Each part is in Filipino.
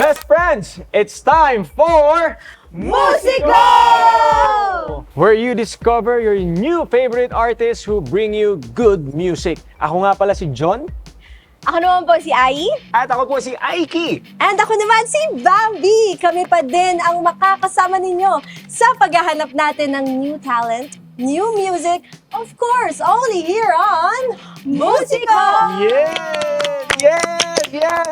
Best friends, it's time for Musico! where you discover your new favorite artists who bring you good music. Ako nga pala si John Ako naman po si Ai. at ako po si Aiki. And ako naman si Bambi. Kami pa din ang makakasama ninyo sa paghahanap natin ng new talent, new music, of course, only here on Musico! Yes! Yes! Yes!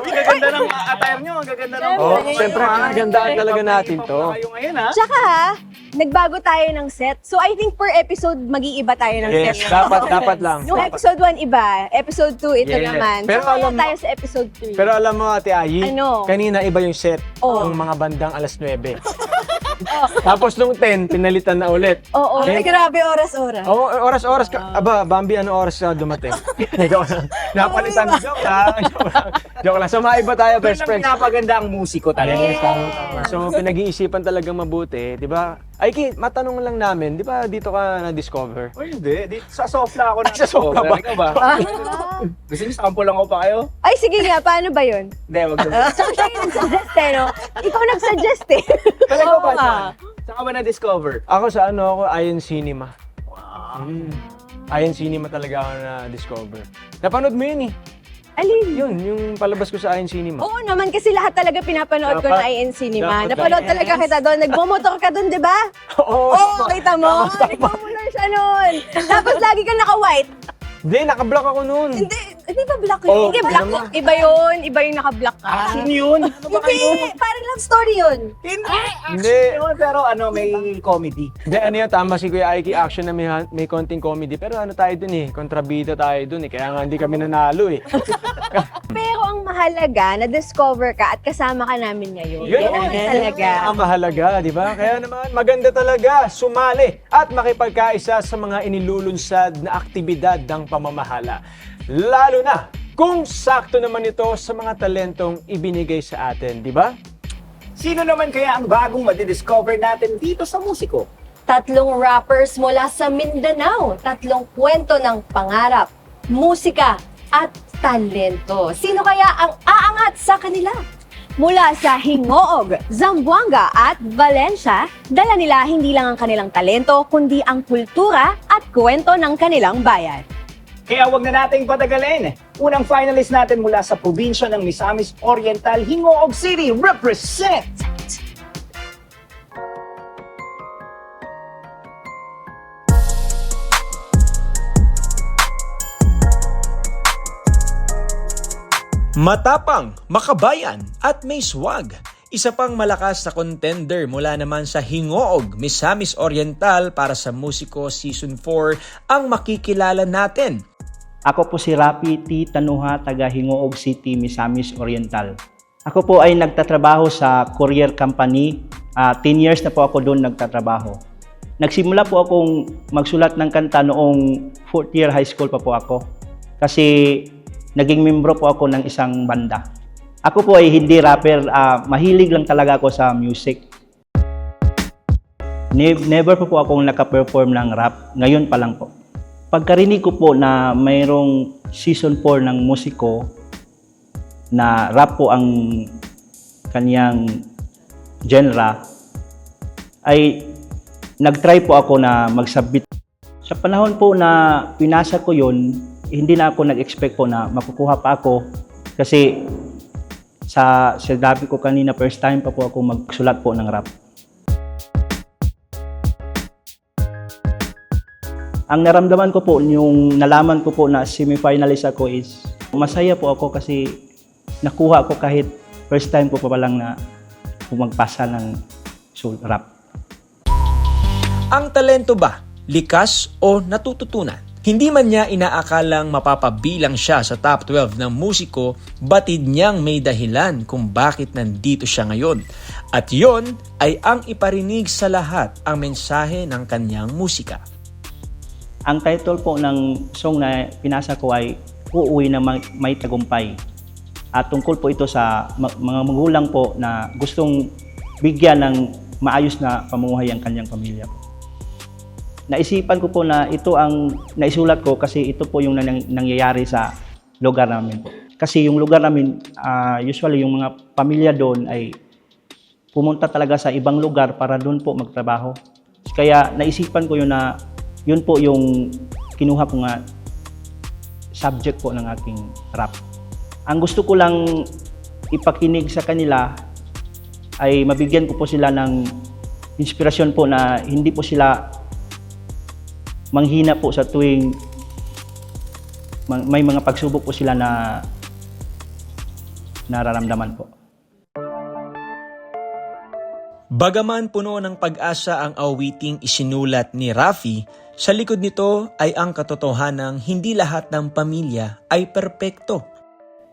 Uy, gaganda ng attire nyo. Ang gaganda ng... Oh, siyempre, gagandaan talaga natin to. Kayo ngayon, ha? Tsaka ha, nagbago tayo ng set. So I think per episode, mag-iiba tayo ng Yes, set. dapat, dapat lang. Yung episode 1 iba, episode 2 ito Yes. naman. Pero so, alam mo- tayo sa episode 3. Pero alam mo, Ate Ayi, Ano? kanina iba yung set. Oo. Ng mga bandang alas 9. Tapos nung 10, pinalitan na ulit. Oo, Okay. ay, grabe oras-oras. Oh, oras-oras ka. Aba, Bambi, ano oras ka dumating? Napalitan. Joke lang. Joke lang. So, maiba tayo, Doon best lang friends. pinapaganda ang musiko talaga. Yes, tama, tama. So, pinag-iisipan talagang mabuti, di ba? Ay, Ki, matanong lang namin, di ba dito ka na-discover? Uy, hindi. Di, sa sofla ako na. Sa sofla ba? Ikaw ba? Gusto niyo sample lang ako pa kayo? Ay, sige nga, paano ba yun? Hindi, wag na. Tsaka siya yung nag-suggest eh, no? Ikaw nag-suggest eh. Talaga ba, nga. John? Saan ka ba na-discover? Ako sa ano ako, Iron Cinema. Mm. Iron Cinema talaga ako na-discover. Napanood mo yun eh. Alin? Yun, yung palabas ko sa Iron Cinema. Oo naman, kasi lahat talaga pinapanood ko Dapat- na IN Cinema. dapat Napanood talaga kita doon. Nagmumotor ka doon, di ba? Oo. Oo, kita mo. Nagmumotor siya noon. Tapos lagi ka naka-white. Hindi, nakablock ako noon. Hindi, hindi ba black yun? Oo, hindi, black yun. Iba yun. Iba yung naka-black ka. Action yun? Ano ba kayo? Hindi, parang love story yun. Hindi. Action Hindi. yun, pero ano, may comedy. Hindi, ano yun, tama si Kuya Aiki, action na may, may konting comedy. Pero ano tayo dun eh, kontrabida tayo dun eh. Kaya nga hindi kami nanalo eh. Pero ang mahalaga, na-discover ka at kasama ka namin ngayon. Yun Yan ang talaga. Ang mahalaga, di ba? Kaya naman, maganda talaga sumali at makipagkaisa sa mga inilulunsad na aktibidad ng pamamahala. Lalo na kung sakto naman ito sa mga talentong ibinigay sa atin, di ba? Sino naman kaya ang bagong madidiscover natin dito sa musiko? Tatlong rappers mula sa Mindanao. Tatlong kwento ng pangarap, musika, at talento. Sino kaya ang aangat sa kanila? Mula sa Hingoog, Zamboanga at Valencia, dala nila hindi lang ang kanilang talento, kundi ang kultura at kwento ng kanilang bayan. Kaya wag na nating patagalin. Unang finalist natin mula sa probinsya ng Misamis Oriental, Hingoog City, represent! Matapang, makabayan at may swag. Isa pang malakas na contender mula naman sa Hingoog, Misamis Oriental para sa Musiko Season 4 ang makikilala natin. Ako po si Rapi T. Tanuha, taga Hingoog City, Misamis Oriental. Ako po ay nagtatrabaho sa courier company. Ah, 10 years na po ako doon nagtatrabaho. Nagsimula po akong magsulat ng kanta noong 4th year high school pa po ako. Kasi naging membro po ako ng isang banda. Ako po ay hindi rapper, ah, mahilig lang talaga ako sa music. Ne- Never po po akong naka-perform ng rap. Ngayon pa lang po. Pagkarinig ko po na mayroong season 4 ng musiko na rap po ang kaniyang genre, ay nag-try po ako na mag-submit. Sa panahon po na pinasa ko yun, hindi na ako nag-expect po na makukuha pa ako kasi sa sinabi ko kanina first time pa po ako magsulat po ng rap. Ang naramdaman ko po, yung nalaman ko po na semifinalist ako is masaya po ako kasi nakuha ko kahit first time ko pa lang na magpasa ng soul rap. Ang talento ba? Likas o natututunan? Hindi man niya inaakalang mapapabilang siya sa top 12 ng musiko, batid niyang may dahilan kung bakit nandito siya ngayon. At yon ay ang iparinig sa lahat ang mensahe ng kanyang musika. Ang title po ng song na pinasa ko ay Uuwi na May, Tagumpay. At tungkol po ito sa mga magulang po na gustong bigyan ng maayos na pamumuhay ang kanyang pamilya. Naisipan ko po na ito ang naisulat ko kasi ito po yung nang- nangyayari sa lugar namin po. Kasi yung lugar namin, ah, usually yung mga pamilya doon ay pumunta talaga sa ibang lugar para doon po magtrabaho. Kaya naisipan ko yun na yun po yung kinuha ko nga subject po ng aking rap. Ang gusto ko lang ipakinig sa kanila ay mabigyan ko po sila ng inspirasyon po na hindi po sila manghina po sa tuwing ma- may mga pagsubok po sila na nararamdaman po. Bagaman puno ng pag-asa ang awiting isinulat ni Rafi, sa likod nito ay ang katotohanang hindi lahat ng pamilya ay perpekto.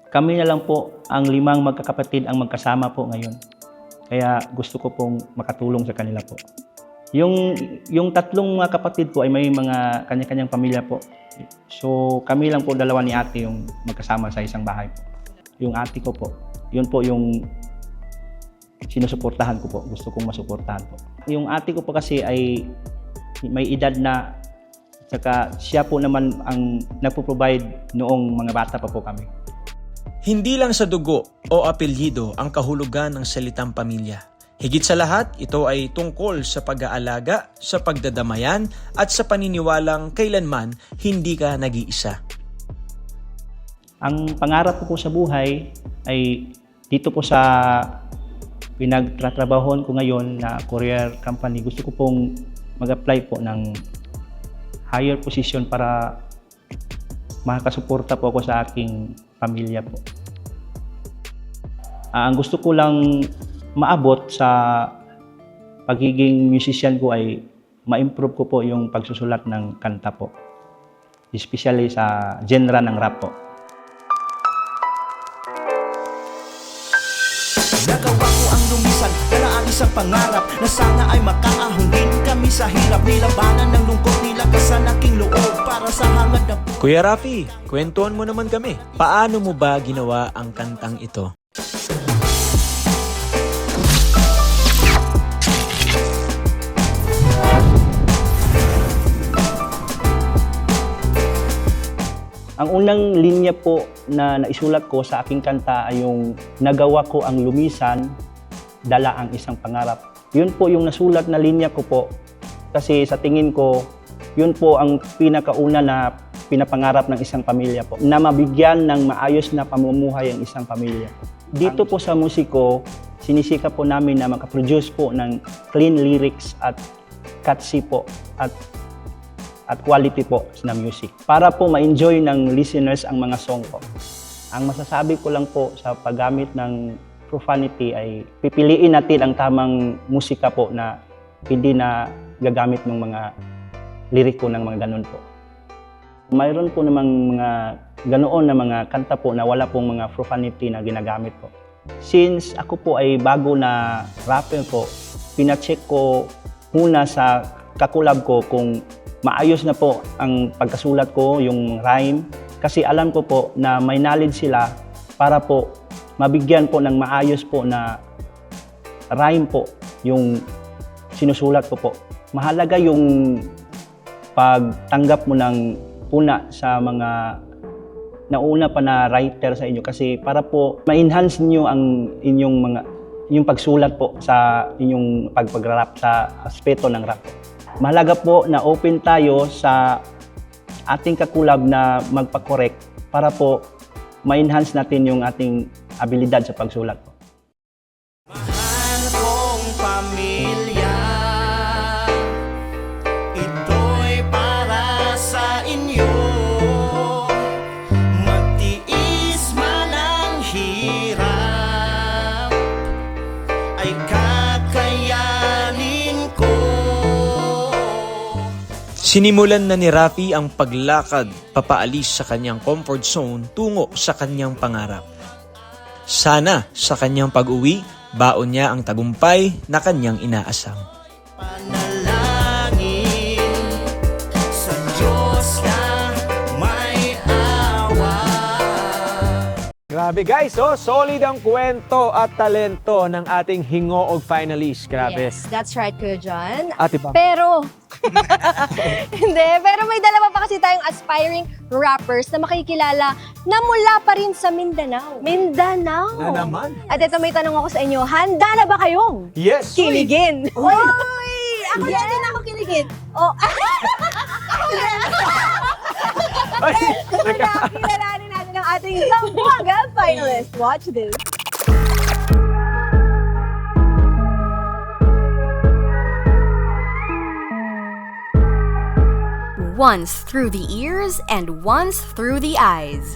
Kami na lang po ang limang magkakapatid ang magkasama po ngayon. Kaya gusto ko pong makatulong sa kanila po. Yung, yung tatlong mga kapatid ko ay may mga kanya-kanyang pamilya po. So kami lang po dalawa ni ate yung magkasama sa isang bahay po. Yung ate ko po, yun po yung sinusuportahan ko po. Gusto kong masuportahan po. Yung ate ko po kasi ay may edad na saka siya po naman ang nagpo-provide noong mga bata pa po kami. Hindi lang sa dugo o apelyido ang kahulugan ng salitang pamilya. Higit sa lahat, ito ay tungkol sa pag-aalaga, sa pagdadamayan at sa paniniwalang kailanman hindi ka nag-iisa. Ang pangarap ko po sa buhay ay dito po sa pinagtatrabahon ko ngayon na courier company. Gusto ko pong mag-apply po ng higher position para makakasuporta po ako sa aking pamilya po. Ah, ang gusto ko lang maabot sa pagiging musician ko ay ma-improve ko po yung pagsusulat ng kanta po. Especially sa genre ng rap po. Nagawa ko ang lumisan, dala ang isang pangarap Na sana ay makaahon kami sa hirap Nilabanan ng lungkot, nilakasan aking loob Para sa hangad na Kuya Rafi, kwentuhan mo naman kami. Paano mo ba ginawa ang kantang ito? Ang unang linya po na naisulat ko sa aking kanta ay yung nagawa ko ang lumisan, dala ang isang pangarap. Yun po yung nasulat na linya ko po kasi sa tingin ko, yun po ang pinakauna na pinapangarap ng isang pamilya po, na mabigyan ng maayos na pamumuhay ang isang pamilya. Dito po sa musiko, sinisika po namin na makaproduce po ng clean lyrics at catchy po at at quality po na music para po ma-enjoy ng listeners ang mga song ko. Ang masasabi ko lang po sa paggamit ng profanity ay pipiliin natin ang tamang musika po na hindi na gagamit ng mga liriko ng mga ganun po. Mayroon po namang mga ganoon na mga kanta po na wala pong mga profanity na ginagamit po. Since ako po ay bago na rapper po, pinacheck ko muna sa kakulab ko kung maayos na po ang pagkasulat ko, yung rhyme. Kasi alam ko po na may knowledge sila para po mabigyan po ng maayos po na rhyme po yung sinusulat ko po. Mahalaga yung pagtanggap mo ng puna sa mga nauna pa na writer sa inyo kasi para po ma-enhance niyo ang inyong mga yung pagsulat po sa inyong pagpagrap sa aspeto ng rap. Mahalaga po na open tayo sa ating kakulab na magpa-correct para po ma-enhance natin yung ating abilidad sa pagsulat Sinimulan na ni Rafi ang paglakad papaalis sa kanyang comfort zone tungo sa kanyang pangarap. Sana sa kanyang pag-uwi, baon niya ang tagumpay na kanyang inaasam. Panalangin sa Diyos na may awa Grabe guys, oh, solid ang kwento at talento ng ating Hingoog finalist. Grabe. Yes, that's right, Kuya John. Ate Pam. Pero, Hindi, pero may dalawa pa kasi tayong aspiring rappers na makikilala na mula pa rin sa Mindanao. Mindanao! Na naman. At ito may tanong ako sa inyo, handa na ba kayong Yes! uy. kiligin? Uy! Ako yes. din ako kiligin. Oh, Ay, Kaya kilalanin natin ang ating Zamboanga finalist. Watch this. Once through the ears and once through the eyes.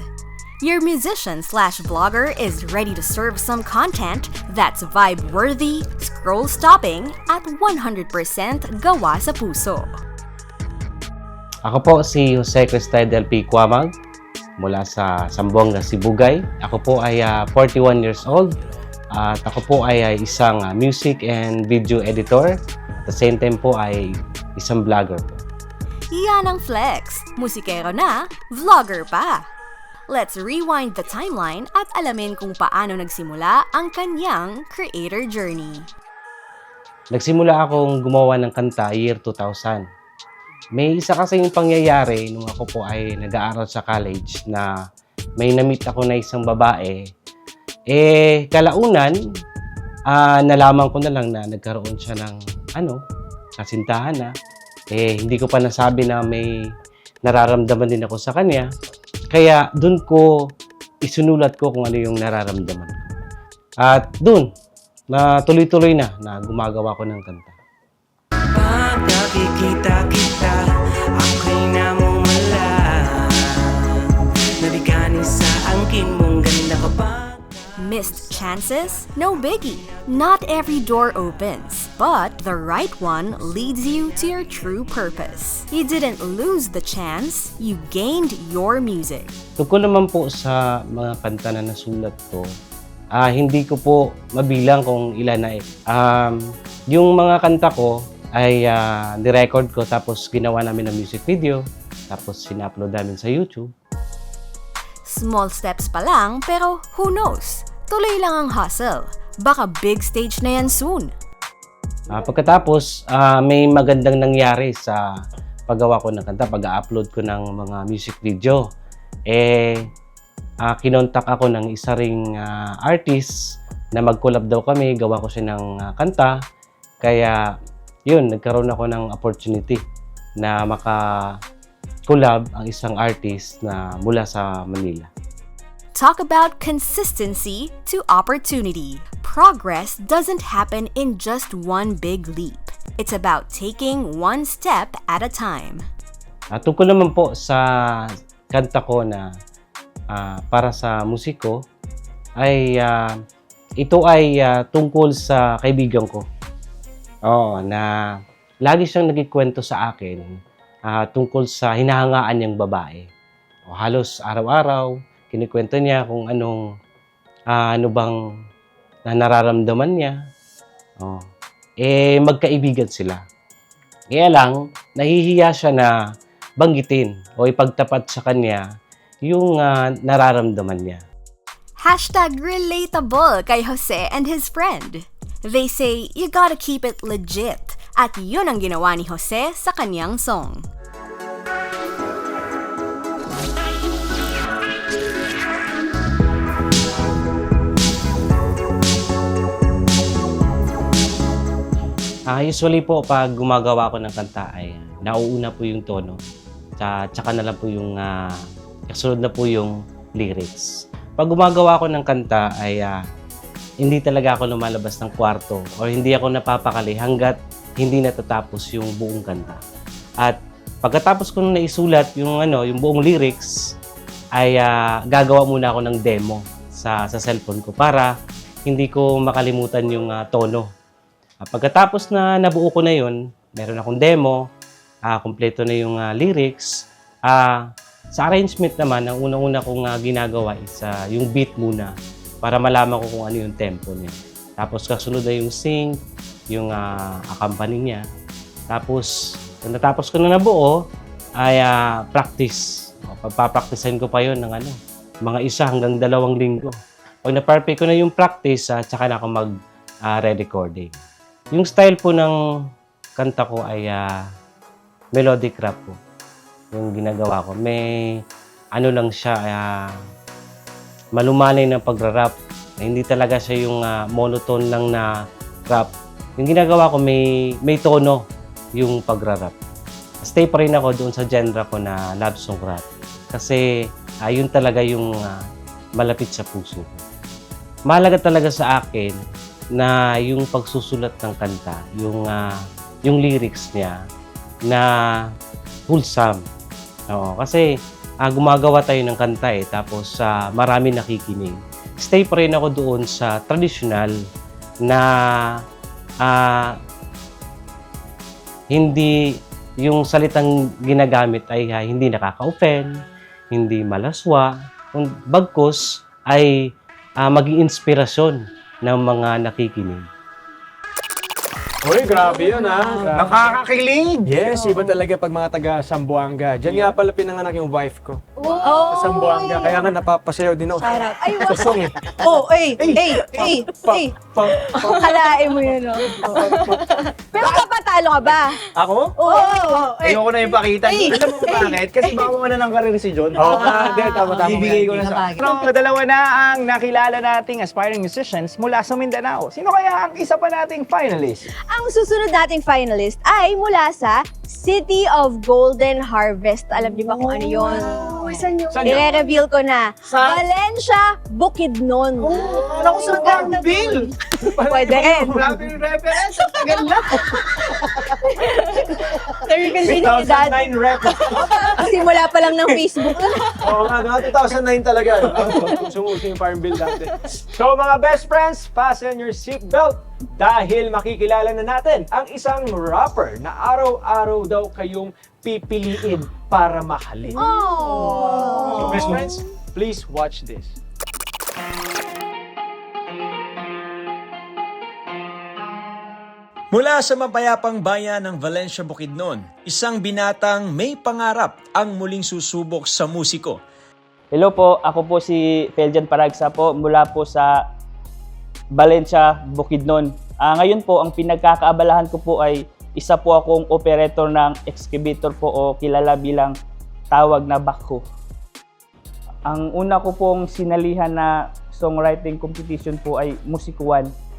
Your musician slash vlogger is ready to serve some content that's vibe worthy, scroll stopping, at 100% gawa sa puso. Ako po si Jose Cristal del P. Quamag mula sa Sambuanga, Sibugay. Ako po ay ah, 41 years old at ako po ay ah, isang ah, music and video editor. At the same time po ay isang vlogger po. Yan ang flex, musikero na, vlogger pa. Let's rewind the timeline at alamin kung paano nagsimula ang kanyang creator journey. Nagsimula akong gumawa ng kanta year 2000. May isa kasi yung pangyayari nung ako po ay nag-aaral sa college na may namit ako na isang babae. Eh, kalaunan, ah, nalaman ko na lang na nagkaroon siya ng ano, kasintahan na. Eh, hindi ko pa nasabi na may nararamdaman din ako sa kanya. Kaya doon ko isunulat ko kung ano yung nararamdaman ko. At doon, na tuloy-tuloy na na gumagawa ko ng kanta. Pag nakikita kita, ako'y namumula Nabigani sa angkin mong ganda kapag Missed chances? No biggie. Not every door opens, but the right one leads you to your true purpose. You didn't lose the chance, you gained your music. Tungkol naman po sa mga kanta na nasulat ko, ah hindi ko po mabilang kung ilan na eh. Um, yung mga kanta ko ay ah, nirecord ko tapos ginawa namin ng music video tapos sinupload namin sa YouTube. Small steps pa lang, pero who knows? Tuloy lang ang hustle. Baka big stage na yan soon. Ah, pagkatapos, ah, may magandang nangyari sa paggawa ko ng kanta, pag-upload ko ng mga music video. Eh, ah, kinontak ako ng isa ring ah, artist na mag-collab daw kami, gawa ko siya ng ah, kanta. Kaya, yun, nagkaroon ako ng opportunity na maka-collab ang isang artist na mula sa Manila. Talk about consistency to opportunity. Progress doesn't happen in just one big leap. It's about taking one step at a time. At tungkol naman po sa kanta ko na ah, para sa musiko, ay ah, ito ay ah, tungkol sa kaibigan ko. Oo, na lagi siyang nagkikwento sa akin ah, tungkol sa hinahangaan niyang babae. O, halos araw-araw, kinikwento niya kung anong ah, ano bang na nararamdaman niya. Oh. Eh, magkaibigan sila. Kaya lang, nahihiya siya na banggitin o ipagtapat sa kanya yung ah, nararamdaman niya. Hashtag relatable kay Jose and his friend. They say you gotta keep it legit. At yun ang ginawa ni Jose sa kanyang song. Ah, usually po, pag gumagawa ko ng kanta ay nauuna po yung tono. Tsaka, na lang po yung, ah, kasunod na po yung lyrics. Pag gumagawa ko ng kanta ay ah, hindi talaga ako lumalabas ng kwarto or hindi ako napapakali hanggat hindi natatapos yung buong kanta. At pagkatapos ko nung naisulat yung, ano, yung buong lyrics, ay ah, gagawa muna ako ng demo sa, sa cellphone ko para hindi ko makalimutan yung ah, tono Ah, pagkatapos na nabuo ko na yun, meron akong demo, ah, kumpleto na yung ah, lyrics. Ah, sa arrangement naman, ang unang-una kong ah, ginagawa is ah, yung beat muna para malaman ko kung ano yung tempo niya. Tapos kasunod na yung sync, yung uh, accompany niya. Tapos, kung natapos ko na nabuo, ay ah, practice. O, Pagpapraktisan ko pa yon ng ano, mga isa hanggang dalawang linggo. Pag na-perfect ko na yung practice, ah, tsaka na ako mag ah, re-recording. Yung style po ng kanta ko ay ah, melodic rap po yung ginagawa ko. May ano lang siya, ah, malumanay ng pagra-rap. Hindi talaga siya yung ah, monotone lang na rap. Yung ginagawa ko, may, may tono yung pagra-rap. Stay pa rin ako doon sa genre ko na love song rap. Kasi ayun talaga yung ah, malapit sa puso ko. Mahalaga talaga sa akin na yung pagsusulat ng kanta, yung ah, yung lyrics niya na wholesome. Oo, kasi ah, gumagawa tayo ng kanta eh, tapos sa marami nakikinig. Stay pa rin ako doon sa traditional na ah, hindi yung salitang ginagamit ay ah, hindi nakaka-offend, hindi malaswa, bagkus ay ah, maging inspirasyon ng mga nakikinig. Uy, grabe yun ha. Nakakakilig! Yes, iba talaga pag mga taga Sambuanga. Diyan nga pala pinanganak yung wife ko. Oh, Sa Sambuanga. Kaya nga napapasayaw din ako. Sarap. Ay, Sa song eh. Oh, ay, ay, ay, Pa, ay. pa, Kalain mo yun, no? Pero kapatalo ka ba? ako? Oo. Oh, Ayoko na yung pakita. Ay! Alam mo kung bakit? Kasi mo na ng karir si John. Oo nga, hindi, tama, tama. Ibigay ko na sa... Nabagay. Pero dalawa na ang nakilala nating aspiring musicians mula sa Mindanao. Sino kaya ang isa pa nating finalist? Ang susunod nating finalist ay mula sa City of Golden Harvest. Alam niyo ba kung ano yun? Saan yun? Saan yun? I-reveal ko na. Sa- Valencia, Bukidnon. Ano ko sa Bill? Pwede rin. Grabe yung reference. Ang tagal na. Terminalidad. 2009 rep. Simula pa lang ng Facebook. Oo nga, mga 2009 talaga. Sumuso yung Farm Bill dati. So mga best friends, fasten your seatbelt dahil makikilala na natin ang isang rapper na araw-araw daw kayong pipiliin para mahalin. So best friends, please watch this. Mula sa mapayapang bayan ng Valencia, Bukidnon, isang binatang may pangarap ang muling susubok sa musiko. Hello po, ako po si Feljan Paragsa po mula po sa Valencia, Bukidnon. Ah, ngayon po, ang pinagkakaabalahan ko po ay isa po akong operator ng excavator po o kilala bilang tawag na backhoe. Ang una ko pong sinalihan na songwriting competition po ay Musico One.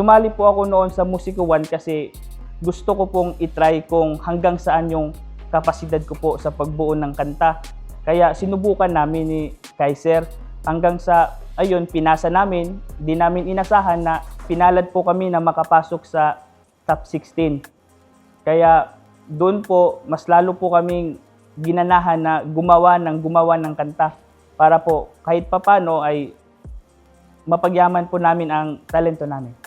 Sumali po ako noon sa Musico One kasi gusto ko pong itry kung hanggang saan yung kapasidad ko po sa pagbuo ng kanta. Kaya sinubukan namin ni Kaiser hanggang sa ayun pinasa namin, di namin inasahan na pinalad po kami na makapasok sa top 16. Kaya doon po mas lalo po kaming ginanahan na gumawa ng gumawa ng kanta para po kahit papano ay mapagyaman po namin ang talento namin.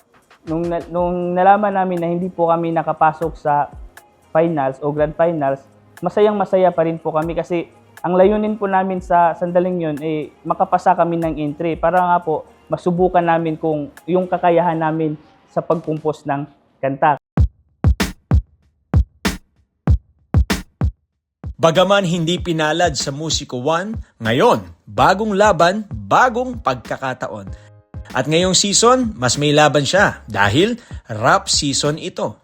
Nung, nung nalaman namin na hindi po kami nakapasok sa finals o grand finals, masayang masaya pa rin po kami kasi ang layunin po namin sa sandaling yun, eh, makapasa kami ng entry para nga po masubukan namin kung yung kakayahan namin sa pagkumpos ng kanta. Bagaman hindi pinalad sa Musiko 1, ngayon, bagong laban, bagong pagkakataon. At ngayong season, mas may laban siya dahil rap season ito.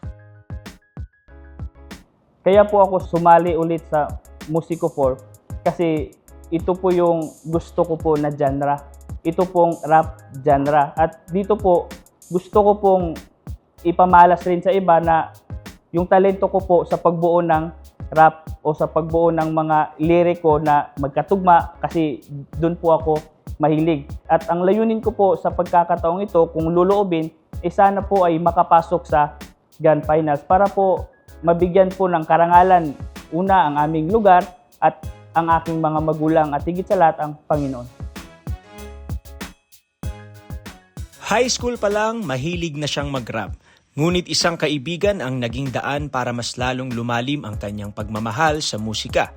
Kaya po ako sumali ulit sa Musico 4 kasi ito po yung gusto ko po na genre. Ito pong rap genre. At dito po, gusto ko pong ipamalas rin sa iba na yung talento ko po sa pagbuo ng rap o sa pagbuo ng mga liriko na magkatugma kasi doon po ako mahilig. At ang layunin ko po sa pagkakataong ito, kung luluobin, eh sana po ay makapasok sa Grand Finals para po mabigyan po ng karangalan una ang aming lugar at ang aking mga magulang at higit sa lahat ang Panginoon. High school pa lang, mahilig na siyang mag-rap. Ngunit isang kaibigan ang naging daan para mas lalong lumalim ang kanyang pagmamahal sa musika.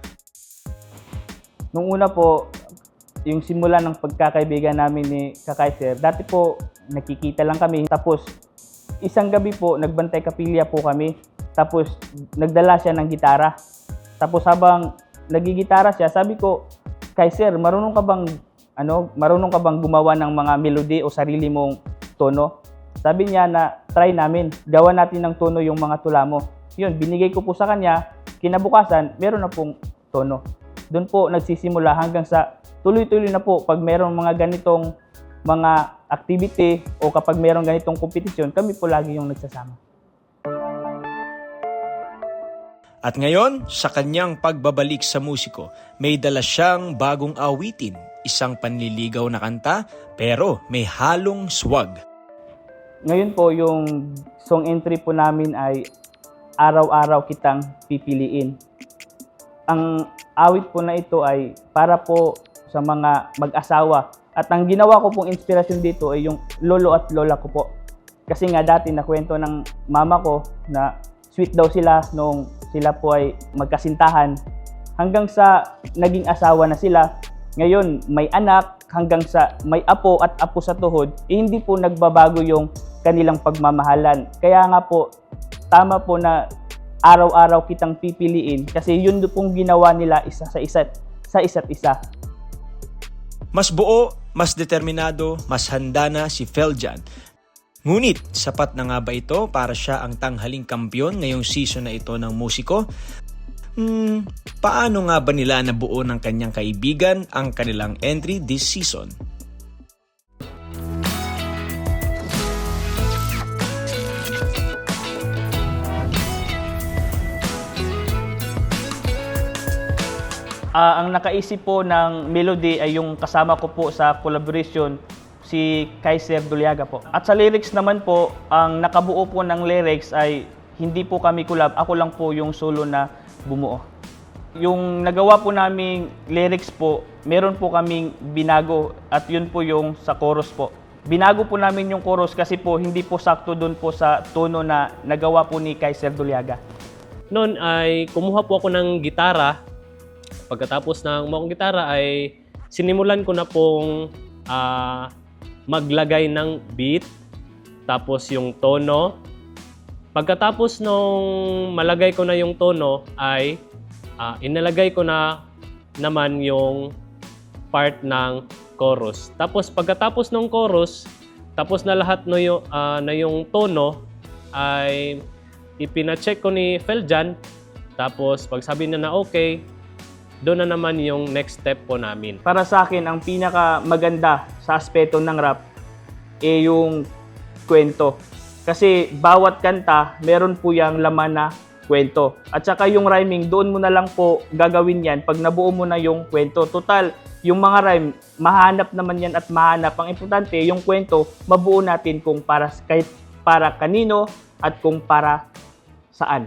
Nung una po, yung simula ng pagkakaibigan namin ni Kakaiser, dati po nakikita lang kami. Tapos isang gabi po, nagbantay kapilya po kami. Tapos nagdala siya ng gitara. Tapos habang nagigitara siya, sabi ko, Kaiser, marunong ka bang ano, marunong ka bang gumawa ng mga melody o sarili mong tono? Sabi niya na try namin, gawa natin ng tono yung mga tula mo. Yun, binigay ko po sa kanya, kinabukasan, meron na pong tono. Doon po nagsisimula hanggang sa tuloy-tuloy na po pag meron mga ganitong mga activity o kapag meron ganitong kompetisyon, kami po lagi yung nagsasama. At ngayon, sa kanyang pagbabalik sa musiko, may dala siyang bagong awitin, isang panliligaw na kanta, pero may halong swag. Ngayon po yung song entry po namin ay Araw-araw kitang pipiliin. Ang awit po na ito ay para po sa mga mag-asawa. At ang ginawa ko pong inspirasyon dito ay yung lolo at lola ko po. Kasi nga dati nakwento ng mama ko na sweet daw sila nung sila po ay magkasintahan. Hanggang sa naging asawa na sila, ngayon may anak, hanggang sa may apo at apo sa tuhod, eh, hindi po nagbabago yung kanilang pagmamahalan. Kaya nga po, tama po na araw-araw kitang pipiliin kasi yun pong ginawa nila isa sa isa't sa isa't isa. Mas buo, mas determinado, mas handa na si Feljan. Ngunit, sapat na nga ba ito para siya ang tanghaling kampyon ngayong season na ito ng musiko? Hmm, paano nga ba nila nabuo ng kanyang kaibigan ang kanilang entry this season? Ah, ang nakaisip po ng melody ay yung kasama ko po sa collaboration si Kaiser Duliaga po. At sa lyrics naman po, ang nakabuo po ng lyrics ay hindi po kami collab, ako lang po yung solo na bumuo. Yung nagawa po naming lyrics po, meron po kaming binago at yun po yung sa chorus po. Binago po namin yung chorus kasi po hindi po sakto doon po sa tono na nagawa po ni Kaiser Duliaga. Noon ay kumuha po ako ng gitara. Pagkatapos ng mga gitara ay sinimulan ko na pong ah, maglagay ng beat, tapos yung tono. Pagkatapos nung malagay ko na yung tono ay ah, inalagay ko na naman yung part ng chorus. Tapos pagkatapos ng chorus, tapos na lahat no yung, ah, na yung tono ay ipina-check ko ni Feljan. Tapos pag sabi niya na okay, doon na naman yung next step po namin. Para sa akin, ang pinaka maganda sa aspeto ng rap eh yung kwento. Kasi bawat kanta, meron po yung laman na kwento. At saka yung rhyming, doon mo na lang po gagawin yan pag nabuo mo na yung kwento. Total, yung mga rhyme, mahanap naman yan at mahanap. Ang importante, yung kwento, mabuo natin kung para, kahit para kanino at kung para saan.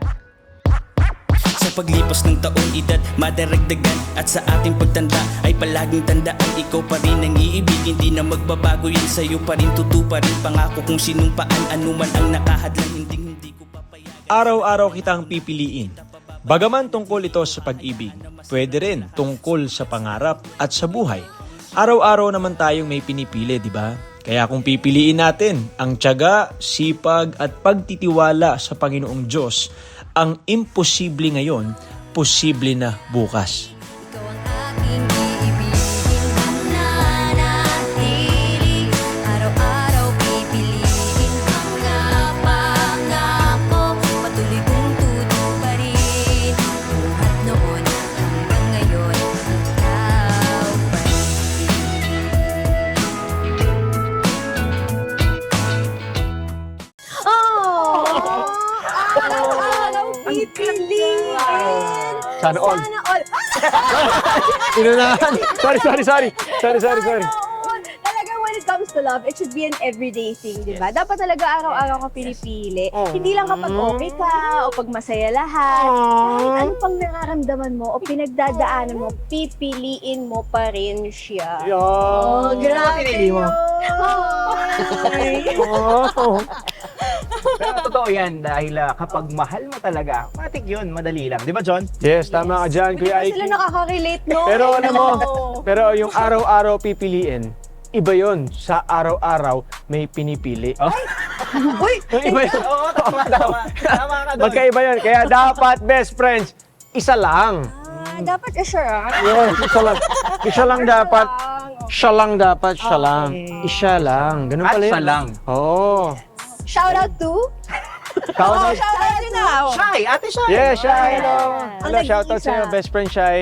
Paglipas ng taon, edad madaragdagan At sa ating pagtanda ay palaging tandaan Ikaw pa rin ang iibig, hindi na magbabago yan Sa'yo pa rin tutuparin pangako kung sinumpaan Anuman ang nakahadlang, hindi hindi ko papayagan Araw-araw kitang pipiliin. Bagaman tungkol ito sa pag-ibig, pwede rin tungkol sa pangarap at sa buhay. Araw-araw naman tayong may pinipili, di ba? Kaya kung pipiliin natin ang tiyaga, sipag at pagtitiwala sa Panginoong Diyos, ang imposible ngayon, posible na bukas. Sana all. Sana all. Inunahan. sorry, sorry, sorry. Sorry, sorry, sorry. Talaga when it comes to love, it should be an everyday thing, di ba? Dapat talaga araw-araw ka pinipili. Hindi lang kapag okay ka o pag masaya lahat. Kahit ano pang nararamdaman mo o pinagdadaanan mo, pipiliin mo pa rin siya. Oh, grabe pinili mo? yun. Oh. Pero totoo yan dahil ah, kapag mahal mo talaga, matik yun, madali lang. Di ba, John? Yes, tama ka dyan, Hindi Kuya pa sila nakaka-relate, no? Pero alam mo, pero yung araw-araw pipiliin, iba yon sa araw-araw may pinipili. Uy! Iba yun. Oo, tama, tama. Tama ka doon. Magkaiba yun. Kaya dapat, best friends, isa lang. Ah, dapat assurance. Yes, isa lang. Isa lang dapat. Lang. Siya lang dapat, siya lang. Isa lang. Ganun At pala yun. siya lang. Oo. Shout out to Oh, shoutout yun na. Shy, ate Shy. Yeah, Shai. Hello. Ang Hello, shoutout nag-iisa. sa iyo, best friend Shai.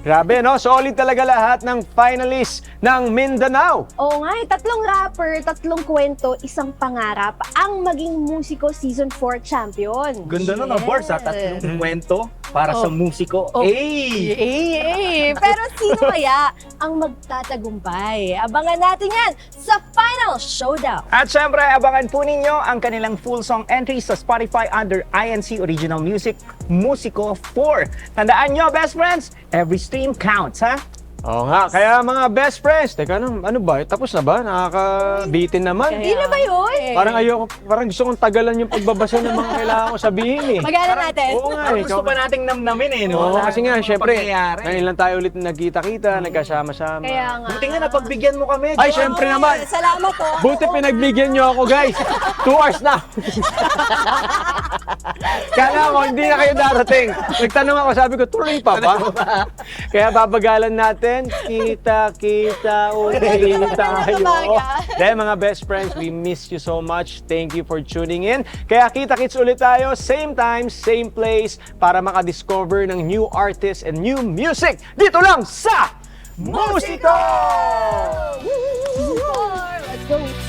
Grabe, no? Solid talaga lahat ng finalists ng Mindanao. Oo nga, eh, tatlong rapper, tatlong kwento, isang pangarap, ang maging musiko season 4 champion. Ganda nun ang boards ha, tatlong kwento para sa Oh. musiko. Oh. Hey! Eh, eh. Pero sino kaya ang magtatagumpay? Abangan natin yan sa Final Showdown. At syempre, abangan po ninyo ang kanilang full song entry sa Spotify under INC Original Music Musico 4. Tandaan nyo, best friends, every stream counts, ha? Oo nga, kaya mga best friends, teka ano, ano ba? Tapos na ba? Nakakabitin naman. Hindi na ba yun? Parang ayoko, parang gusto kong tagalan yung pagbabasa ng mga kailangan ko sabihin eh. Magana natin. Oo nga eh. Gusto pa nating namnamin eh, no? Oo, kasi nga, Mga syempre, pangyayari. ngayon lang tayo ulit nagkita-kita, nagkasama-sama. Kaya nga. Buti nga napagbigyan mo kami. Ay, syempre naman. Salamat po. Buti pinagbigyan nyo ako, guys. Two hours na. Kala ko, hindi na kayo darating. Nagtanong ako, sabi ko, tuloy pa ba? Kaya babagalan natin natin, kita-kita ulit tayo. Dahil mga best friends, we miss you so much. Thank you for tuning in. Kaya kita-kits ulit tayo, same time, same place, para makadiscover ng new artists and new music dito lang sa Musico! Let's go!